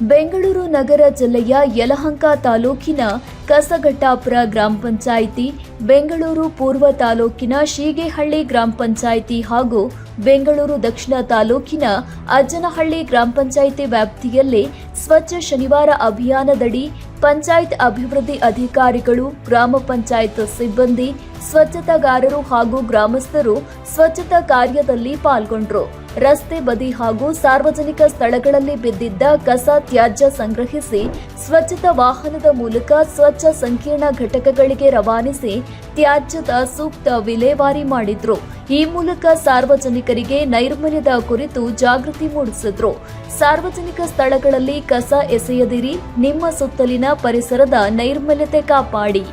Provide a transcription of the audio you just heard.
ಬೆಂಗಳೂರು ನಗರ ಜಿಲ್ಲೆಯ ಯಲಹಂಕ ತಾಲೂಕಿನ ಕಸಗಟ್ಟಾಪುರ ಗ್ರಾಮ ಪಂಚಾಯಿತಿ, ಬೆಂಗಳೂರು ಪೂರ್ವ ತಾಲೂಕಿನ ಶೀಗೆಹಳ್ಳಿ ಗ್ರಾಮ ಪಂಚಾಯಿತಿ ಹಾಗೂ ಬೆಂಗಳೂರು ದಕ್ಷಿಣ ತಾಲೂಕಿನ ಅಜ್ಜನಹಳ್ಳಿ ಗ್ರಾಮ ಪಂಚಾಯಿತಿ ವ್ಯಾಪ್ತಿಯಲ್ಲಿ ಸ್ವಚ್ಛ ಶನಿವಾರ ಅಭಿಯಾನದಡಿ ಪಂಚಾಯತ್ ಅಭಿವೃದ್ಧಿ ಅಧಿಕಾರಿಗಳು, ಗ್ರಾಮ ಪಂಚಾಯತ್ ಸಿಬ್ಬಂದಿ, ಸ್ವಚ್ಛತಾಗಾರರು ಹಾಗೂ ಗ್ರಾಮಸ್ಥರು ಸ್ವಚ್ಛತಾ ಕಾರ್ಯದಲ್ಲಿ ಪಾಲ್ಗೊಂಡ್ರು. ರಸ್ತೆ ಬದಿ ಹಾಗೂ ಸಾರ್ವಜನಿಕ ಸ್ಥಳಗಳಲ್ಲಿ ಬಿದ್ದಿದ್ದ ಕಸ ತ್ಯಾಜ್ಯ ಸಂಗ್ರಹಿಸಿ ಸ್ವಚ್ಛತಾ ವಾಹನದ ಮೂಲಕ ಸ್ವಚ್ಛ ಸಂಕೀರ್ಣ ಘಟಕಗಳಿಗೆ ರವಾನಿಸಿ ತ್ಯಾಜ್ಯದ ಸೂಕ್ತ ವಿಲೇವಾರಿ ಮಾಡಿದ್ರು. ಈ ಮೂಲಕ ಸಾರ್ವಜನಿಕರಿಗೆ ನೈರ್ಮಲ್ಯದ ಕುರಿತು ಜಾಗೃತಿ ಮೂಡಿಸಿದ್ರು. ಸಾರ್ವಜನಿಕ ಸ್ಥಳಗಳಲ್ಲಿ ಕಸ ಎಸೆಯದಿರಿ, ನಿಮ್ಮ ಸುತ್ತಲಿನ ಪರಿಸರದ ನೈರ್ಮಲ್ಯತೆ ಕಾಪಾಡಿ.